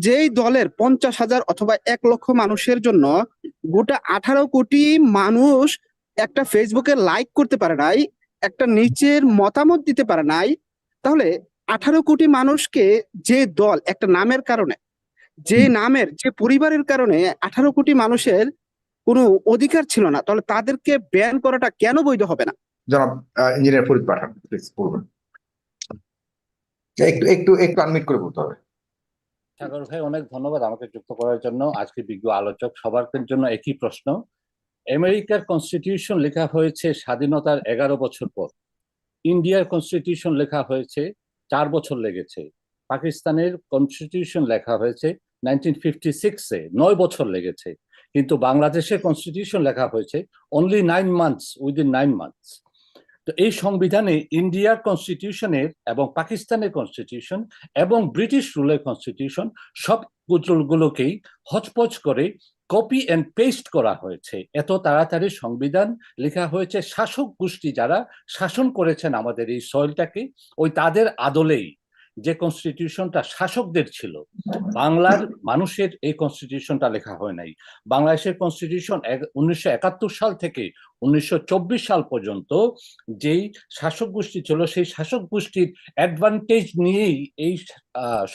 যেই দলের পঞ্চাশ হাজার অথবা এক লক্ষ মানুষের জন্য গোটা আঠারো কোটি মানুষ একটা ফেসবুকে লাইক করতে পারে নাই একটা নিচের মতামত দিতে পারে নাই তাহলে আঠারো কোটি মানুষকে যে দল একটা নামের কারণে যে নামের যে পরিবারের কারণে আঠারো কোটি মানুষের কোনো অধিকার ছিল না তাহলে তাদেরকে ব্যান করাটা কেন বৈধ হবে না? জনাব ইঞ্জিনিয়ার ফরিদ পাঠান প্লিজ বলবেন একটু একটু একটু আনমিট করে বলতে হবে। সাগর ভাই, অনেক ধন্যবাদ আমাকে যুক্ত করার জন্য। আজকে বিজ্ঞ আলোচক সবার জন্য একই প্রশ্ন। আমেরিকার কনস্টিটিউশন লেখা হয়েছে স্বাধীনতার এগারো বছর পর। ইন্ডিয়ার কনস্টিটিউশন লেখা হয়েছে চার বছর লেগেছে। পাকিস্তানের কনস্টিটিউশন লেখা হয়েছে নাইনটিন ফিফটি সিক্সে নয় বছর লেগেছে। কিন্তু বাংলাদেশের কনস্টিটিউশন লেখা হয়েছে only nine months within nine months তো এই সংবিধানে ইন্ডিয়ার কনস্টিটিউশনের এবং পাকিস্তানের কনস্টিটিউশন এবং ব্রিটিশ রুলের কনস্টিটিউশন সব গুলোকেই হচপচ করে কপি অ্যান্ড পেস্ট করা হয়েছে। এত তাড়াতাড়ি সংবিধান লেখা হয়েছে। শাসক গোষ্ঠী যারা শাসন করেছেন আমাদের এই সয়েলটাকে, ওই তাদের আদলেই যে কনস্টিটিউশনটা শাসকদের ছিল, বাংলার মানুষের এই কনস্টিটিউশনটা লেখা হয় নাই। বাংলাদেশের কনস্টিটিউশন উনিশশো একাত্তর সাল থেকে উনিশশো চব্বিশ সাল পর্যন্ত যেই শাসক গোষ্ঠী ছিল, সেই শাসক গোষ্ঠীর অ্যাডভান্টেজ নিয়েই এই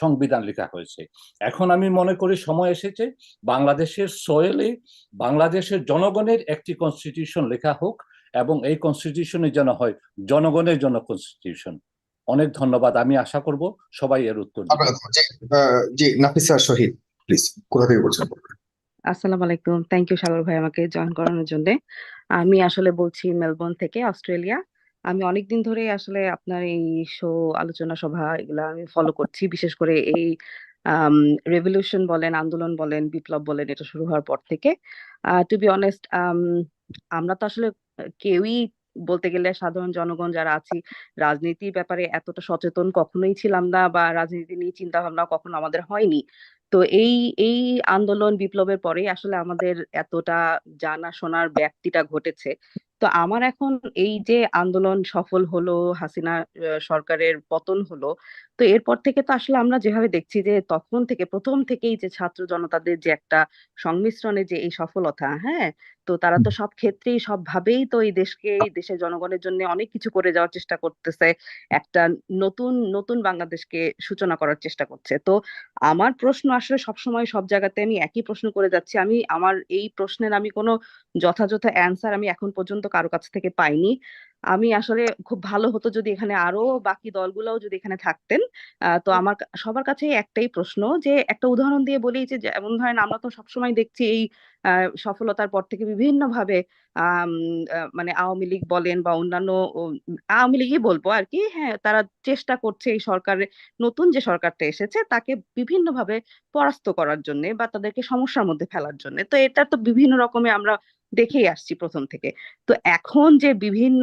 সংবিধান লেখা হয়েছে। এখন আমি মনে করি সময় এসেছে, বাংলাদেশের সোয়েলে বাংলাদেশের জনগণের একটি কনস্টিটিউশন লেখা হোক এবং এই কনস্টিটিউশনে যেন হয় জনগণের জন্য কনস্টিটিউশন অনেক ধন্যবাদ। আমি আশা করব সবাই এর উত্তর জি নাফিসা শহীদ প্লিজ কোথা থেকে বলছেন? আসসালামু আলাইকুম। থ্যাংক ইউ সাগর ভাই আমাকে জয়েন করানোর জন্য। আমি আসলে বলছি মেলবোর্ন থেকে অস্ট্রেলিয়া আমি অনেকদিন ধরে আসলে আপনার এই শো আলোচনা সভা এগুলা আমি ফলো করছি। বিশেষ করে এই রেভলিউশন বলেন আন্দোলন বলেন বিপ্লব বলেন এটা শুরু হওয়ার পর থেকে। টু বি অনেস্ট আমরা তো আসলে কেউই বলতে গেলে সাধারণ জনগণ যারা আছি, রাজনীতির ব্যাপারে এতটা সচেতন কখনোই ছিলাম না বা রাজনীতি নিয়ে চিন্তা ভাবনা কখনো আমাদের হয়নি। তো এই এই আন্দোলন বিপ্লবের পরে আসলে আমাদের এতটা জানা শোনার ব্যাপ্তিটা ঘটেছে। তো আমার এখন এই যে আন্দোলন সফল হলো, হাসিনা সরকারের পতন হলো, তো এরপর থেকে তো আসলে আমরা যেভাবে দেখছি যে তখন থেকে, প্রথম থেকেই যে ছাত্র জনতাদের যে একটা সংমিশ্রণে যে এই সফলতা হ্যাঁ? তো তারা তো সব ক্ষেত্রেই সব ভাবেই তো এই দেশকে এই দেশের জনগণের জন্য অনেক কিছু করে যাওয়ার চেষ্টা করতেছে। একটা নতুন নতুন বাংলাদেশকে সূচনা করার চেষ্টা করছে। তো আমার প্রশ্ন আসলে সবসময় সব জায়গাতে আমি একই প্রশ্ন করে যাচ্ছি। আমি আমার এই প্রশ্নের আমি কোনো যথাযথ অ্যান্সার আমি এখন পর্যন্ত কারও কাছ থেকে পাইনি। আমি আসলে খুব ভালো হতো যদি এখানে আরও বাকি দলগুলোও যদি এখানে থাকতেন। তো আমার সবার কাছে একটাই প্রশ্ন যে একটা উদাহরণ দিয়ে বলি যে যেমন ধরেন আমরা তো সবসময় দেখছি এই সফলতার পর থেকে বিভিন্ন ভাবে মানে আওয়ামী লীগ বলেন বা অন্যান্য আওয়ামী লীগই বলব আর কি হ্যাঁ তারা চেষ্টা করছে এই সরকারের নতুন যে সরকারটা এসেছে তাকে বিভিন্ন ভাবে পরাস্ত করার জন্য বা তাদেরকে সমস্যার মধ্যে ফেলার জন্য। তো এটা তো বিভিন্ন রকমের আমরা দেখেই আসছি প্রথম থেকে। তো এখন যে বিভিন্ন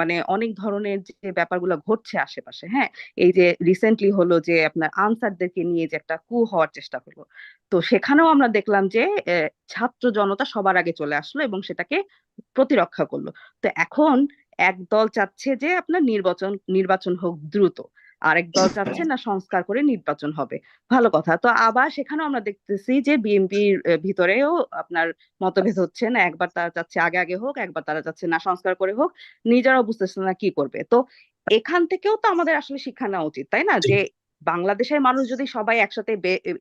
মানে অনেক ধরনের যে ব্যাপারগুলো ঘটছে আশেপাশে হ্যাঁ এই যে রিসেন্টলি হলো যে আপনার আনসারদেরকে নিয়ে যে একটা কু হওয়ার চেষ্টা হলো, তো সেখানেও আমরা দেখলাম যে ছাত্র জনতা সবার আগে চলে আসলো এবং সেটাকে প্রতিরক্ষা করল। তো এখন একদল চাচ্ছে যে আপনার নির্বাচন নির্বাচন হোক দ্রুত। আরেক দল চাচ্ছে না সংস্কার করে নির্বাচন হবে। ভালো কথা। তো আবার সেখানেও আমরা দেখতেছি যে বিএনপির ভিতরেও আপনার মতভেদ হচ্ছে না একবার তারা চাচ্ছে আগে আগে হোক একবার তারা চাচ্ছে না সংস্কার করে হোক নিজেরাও বুঝতেছে না কি করবে। তো এখান থেকেও তো আমাদের আসলে শিক্ষা নেওয়া উচিত তাই না? যে বাংলাদেশের মানুষ যদি সবাই একসাথে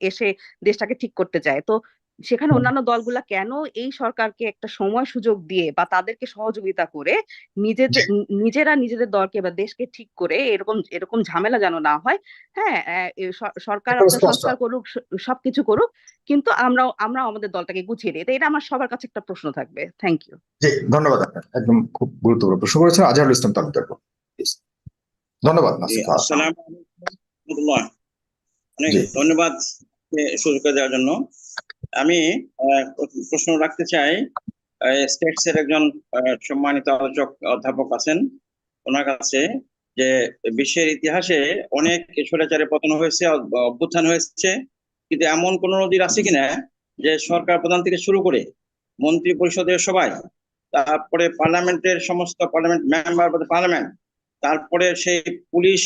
এসে দেশটাকে ঠিক করতে চায় তো সেখানে অন্যান্য দলগুলা কেন এই সরকারকে একটা সময় সুযোগ দিয়ে বা তাদেরকে সহযোগিতা করে নিজেদের নিজেরা নিজেদের দলকে বা দেশকে ঠিক করে এরকম এরকম ঝামেলা যেন না হয় হ্যাঁ সরকার সংস্কার করুক সবকিছু করুক কিন্তু আমরা আমরা আমাদের দলটাকে গুছিয়ে দিই এটা আমার সবার কাছে একটা প্রশ্ন থাকবে। থ্যাংক ইউ ধন্যবাদ একদম খুব গুরুত্বপূর্ণ প্রশ্ন করেছেন। আজহারুল ইসলাম তালুকদার ধন্যবাদ ধন্যবাদ সুযোগ দেওয়ার জন্য। আমি প্রশ্ন রাখতে চাই স্টেটস এর একজন সম্মানিত আলোচক, অধ্যাপক আছেন। ওনার কাছে যে বিশ্বের ইতিহাসে অনেক স্বৈরাচারে পতন হয়েছে অভ্যুত্থান হয়েছে, কিন্তু এমন কোন নদীর আছে কিনা যে সরকার প্রধান থেকে শুরু করে মন্ত্রী পরিষদের সবাই, তারপরে পার্লামেন্টের সমস্ত পার্লামেন্ট, মেম্বার পার্লামেন্ট, তারপরে সেই পুলিশ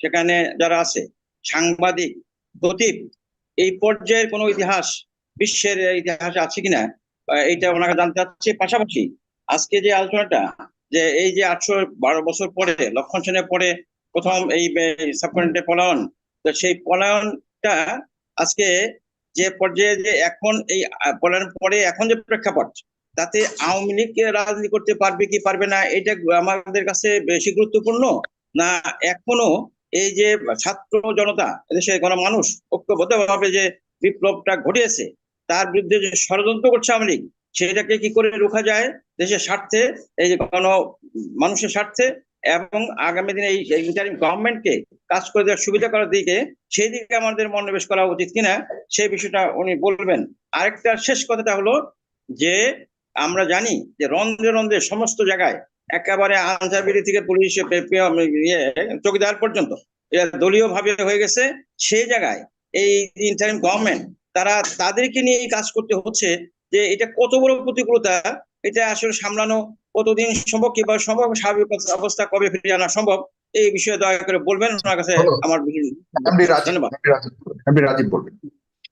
সেখানে যারা আছে, সাংবাদিক গতিব এই পর্যায়ের কোনো ইতিহাস বিশ্বের ইতিহাসে আছে কিনা এইটা ওনাকে জানতে চাচ্ছি। পাশাপাশি আজকে যে আলোচনাটা, যে এই যে আটশো বারো বছর পরে, লক্ষণ সেনের পরে প্রথম এই সাবকন্টিনেন্টে পলায়ন, তো সেই পলায়নটা আজকে যে পর্যায়ে যে এখন এই পলায়ন পরে এখন যে প্রেক্ষাপট, তাতে আওয়ামী লীগ রাজনীতি করতে পারবে কি পারবে না, এটা আমাদের কাছে বেশি গুরুত্বপূর্ণ না এখনও এই যে ছাত্র জনতা, এদেশের গণমানুষ ঐক্যবদ্ধভাবে যে বিপ্লবটা ঘটিয়েছে তার বিরুদ্ধে যে ষড়যন্ত্র করছে আওয়ামী লীগ সেটাকে কি করে রোখা যায় দেশের স্বার্থে? এই যে গণ মানুষের স্বার্থে এবং আগামী দিনে এই ইন্টারিম গভর্নমেন্টকে কাজ করে দেওয়ার সুবিধা করার দিকে সেই দিকে আমাদের মনোনিবেশ করা উচিত কিনা সেই বিষয়টা উনি বলবেন। আরেকটা শেষ কথাটা হলো যে আমরা জানি যে রন্ধ্রে রন্ধ্রে সমস্ত জায়গায় একেবারে আনসার বিডি থেকে পুলিশ ইয়ে, চৌকিদার পর্যন্ত দলীয় ভাবে হয়ে গেছে। সেই জায়গায় এই ইন্টারিম গভর্নমেন্ট তারা তাদেরকে নিয়ে এই কাজ করতে হচ্ছে যে এটা কত বড় প্রতিকূলতা এটা আসলে সামলানো কতদিন সম্ভব কিংবা সম্ভব স্বাভাবিক অবস্থা কবে ফিরে আনা সম্ভব এই বিষয়ে দয়া করে বলবেন। ওনার কাছে আমার ধন্যবাদ রাজীব বলবেন। এমডি রাজীব বলবেন।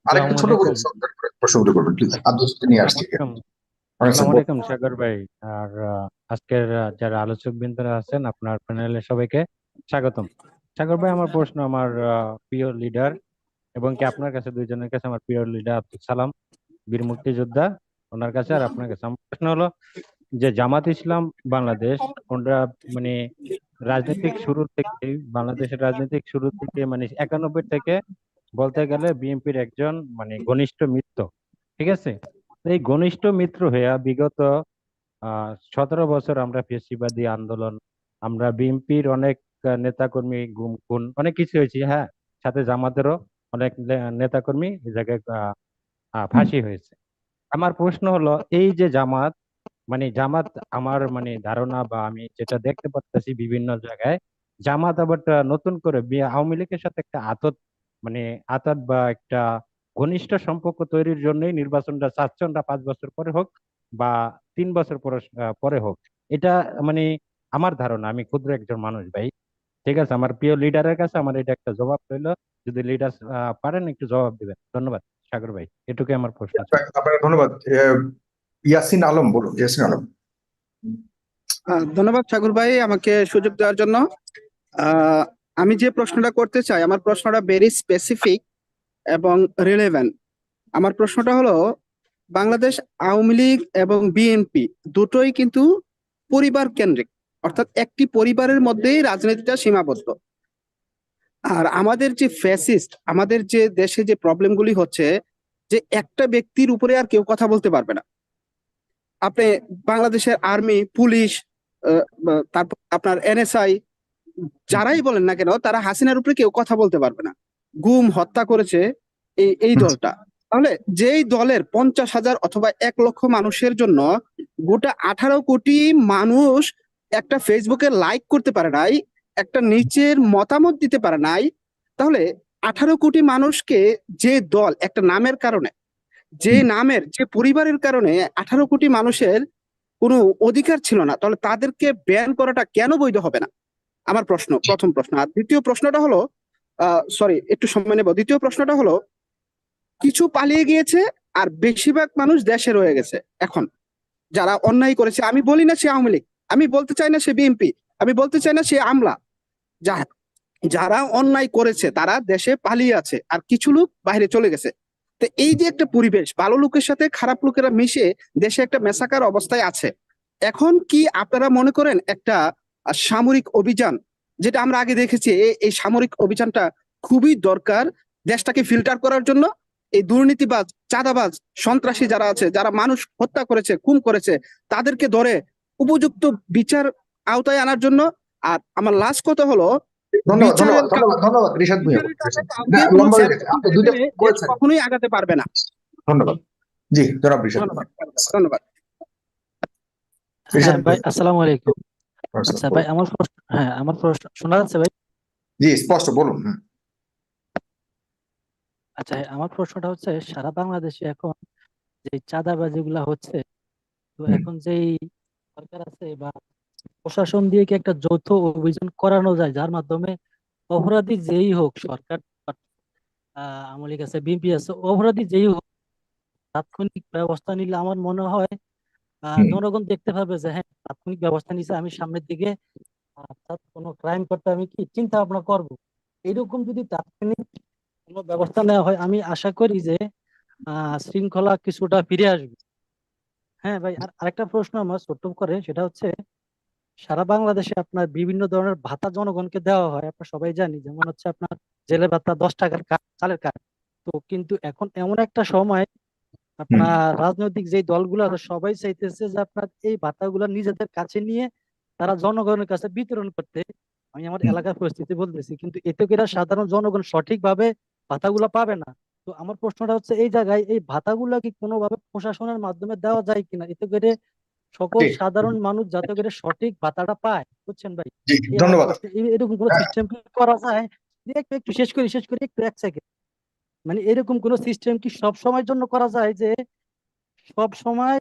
আরেকটা ছোট করে করবেন প্লিজ আব্দুল নিয়ে আসছি। অনেক আসসালামু সম্ভব আলাইকুম সাগর ভাই। আর আজকের যারা আলোচক বৃন্দরা আছেন আপনার প্যানেলে সবাইকে স্বাগতম। সাগর ভাই আমার প্রশ্ন আমার প্রিয় লিডার এবং কি আপনার কাছে দুইজনের কাছে আমার প্রিয় লিডার আব্দুল সালাম, বীর মুক্তিযোদ্ধা, ওনার কাছে আর আপনার কাছে। আমার প্রশ্ন হলো যে জামাত ইসলাম বাংলাদেশ ওনারা মানে রাজনৈতিক শুরু থেকে, বাংলাদেশের রাজনৈতিক শুরু থেকে মানে একানব্বই থেকে বলতে গেলে বিএনপির একজন মানে ঘনিষ্ঠ মিত্র, ঠিক আছে? এই ঘনিষ্ঠ মিত্র হইয়া বিগত সতেরো বছর আমরা ফেসিবাদী আন্দোলন, আমরা বিএনপির অনেক নেতাকর্মী গুম, খুন, অনেক কিছু হয়েছে হ্যাঁ? সাথে জামাতেরও অনেক নেতাকর্মী এই জায়গায় ফাঁসি হয়েছে। আমার প্রশ্ন হলো এই যে জামাত মানে জামাত আমার মানে ধারণা বা আমি যেটা দেখতে পারতেছি বিভিন্ন জায়গায় জামাত আবার নতুন করে আওয়ামী লীগের সাথে একটা আতত মানে আতাত বা একটা ঘনিষ্ঠ সম্পর্ক তৈরির জন্যই নির্বাচনটা চাচ্ছেন না পাঁচ বছর পরে হোক বা তিন বছর পরে হোক। এটা মানে আমার ধারণা আমি ক্ষুদ্র একজন মানুষ ভাই। ঠিক আছে আমার প্রিয় লিডারের কাছে আমার এটা একটা জবাব রইল। যদি লিডার পারেন একটু জবাব দিবেন। ধন্যবাদ সাগর ভাই এটুকুই আমার প্রশ্ন ছিল। আপনাকে ধন্যবাদ। ইয়াসিন আলম বলুন ইয়াসিন আলম। আহ, ধন্যবাদ সাগর ভাই আমাকে সুযোগ দেওয়ার জন্য। আহ, আমি যে প্রশ্নটা করতে চাই আমার প্রশ্নটা ভেরি স্পেসিফিক এবং রিলেভেন্ট আমার প্রশ্নটা হলো বাংলাদেশ আওয়ামী লীগ এবং বিএনপি দুটোই কিন্তু পরিবার কেন্দ্রিক। অর্থাৎ একটি পরিবারের মধ্যেই রাজনীতিটা সীমাবদ্ধ। আর আমাদের যে ফ্যাসিস্ট আমাদের যে দেশে যে প্রবলেমগুলি হচ্ছে যে একটা ব্যক্তির উপরে আর কেউ কথা বলতে পারবে না। আপনি বাংলাদেশের আর্মি পুলিশ তারপর আপনার এনএসআই যারাই বলেন না কেন তারা হাসিনার উপরে কেউ কথা বলতে পারবে না। গুম হত্যা করেছে এই এই দলটা। তাহলে যেই দলের পঞ্চাশ হাজার অথবা এক লক্ষ মানুষের জন্য গোটা আঠারো কোটি মানুষ একটা ফেসবুকে লাইক করতে পারে নাই একটা নিচের মতামত দিতে পারে নাই তাহলে আঠারো কোটি মানুষকে যে দল একটা নামের কারণে যে নামের যে পরিবারের কারণে আঠারো কোটি মানুষের কোনো অধিকার ছিল না তাহলে তাদেরকে ব্যান করাটা কেন বৈধ হবে না? আমার প্রশ্ন প্রথম প্রশ্ন। আর দ্বিতীয় প্রশ্নটা হলো সরি একটু সময় নেব। দ্বিতীয় প্রশ্নটা হলো কিছু পালিয়ে গিয়েছে আর বেশিরভাগ মানুষ দেশে রয়ে গেছে এখন। যারা অন্যায় করেছে আমি বলি না সে আওয়ামী লীগ। আমি বলতে চাই না সে বিএনপি, আমি বলতে চাই না সে আমলা। যা, যারা অন্যায় করেছে, তারা দেশে পালিয়ে আছে, আর কিছু লোক বাইরে চলে গেছে। তো এই যে একটা পরিবেশ, ভালো লোকের সাথে খারাপ লোকেরা মিশে দেশে একটা মেসাকার অবস্থায় আছে। এখন কি আপনারা মনে করেন একটা সামরিক অভিযান, যেটা আমরা আগে দেখেছি এই সামরিক অভিযানটা খুবই দরকার দেশটাকে ফিল্টার করার জন্য? এই দুর্নীতিবাজ, চাঁদাবাজ, সন্ত্রাসী যারা আছে, যারা মানুষ হত্যা করেছে, খুন করেছে, তাদেরকে ধরে উপযুক্ত বিচার আওতায় আনার জন্য। আর আমার লাস্ট কথা হলো। কখনোই আগাতে পারবে না। ধন্যবাদ। জি জনাব ধন্যবাদ ধন্যবাদ। রিশাদ হ্যাঁ ভাই আসসালামু আলাইকুম। আচ্ছা ভাই আমার প্রশ্ন হ্যাঁ আমার প্রশ্ন শোনা যাচ্ছে ভাই? জি স্পষ্ট বলুন আচ্ছা আমার প্রশ্নটা হচ্ছে সারা বাংলাদেশে এখন যে চাঁদাবাজি গুলা হচ্ছে তো এখন যেই সরকার আছে বা প্রশাসন দিয়ে কি একটা যৌথ অভিযান করানো যায় যার মাধ্যমে অপরাধী যেই হোক সরকার আওয়ামী লীগ আছে বিএনপি আছে অপরাধী যেই হোক তাৎক্ষণিক ব্যবস্থা নিলে আমার মনে হয় জনগণ দেখতে পাবে যে হ্যাঁ তাৎক্ষণিক ব্যবস্থা নিছে আমি সামনের দিকে অর্থাৎ কোনো ক্রাইম করতে আমি কি চিন্তা ভাবনা করব? এরকম যদি তাৎক্ষণিক কোনো ব্যবস্থা নেওয়া হয় আমি আশা করি যে আহ শৃঙ্খলা কিছুটা ফিরে আসবে। হ্যাঁ ভাই আর আরেকটা প্রশ্ন আমার ছোট্ট করে সেটা হচ্ছে সারা বাংলাদেশে আপনার বিভিন্ন ধরনের ভাতা জনগণকে দেওয়া হয় আপনার সবাই জানি যেমন হচ্ছে আপনার জেলে ভাতা দশ টাকার চালের কার্ড। তো কিন্তু এখন এমন একটা সময় আপনার রাজনৈতিক যে দলগুলো আছে সবাই চাইতেছে যে আপনার এই ভাতাগুলো নিজেদের কাছে নিয়ে তারা জনগণের কাছে বিতরণ করতে। আমি আমার এলাকার পরিস্থিতি বলতেছি কিন্তু এতে করে সাধারণ জনগণ সঠিকভাবে ভাতাগুলো পাবে না। তো আমার প্রশ্নটা হচ্ছে এই জায়গায় এই ভাতাগুলো কি কোনোভাবে প্রশাসনের মাধ্যমে দেওয়া যায় কিনা? এতে করে সকল সাধারণ মানুষ যাতে করে সঠিক ভাতাটা পায় বুঝছেন ভাই? ধন্যবাদ। এরকম কোন সিস্টেম করা যায়? একটু একটু শেষ করি শেষ করি একটু এক সেকেন্ড মানে এরকম কোন সিস্টেম কি সব সময়ের জন্য করা যায় যে সব সময়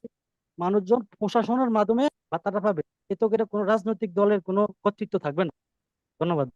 মানুষজন প্রশাসনের মাধ্যমে ভাতাটা পাবে? এতে করে কোনো রাজনৈতিক দলের কোনো কর্তৃত্ব থাকবে না। ধন্যবাদ।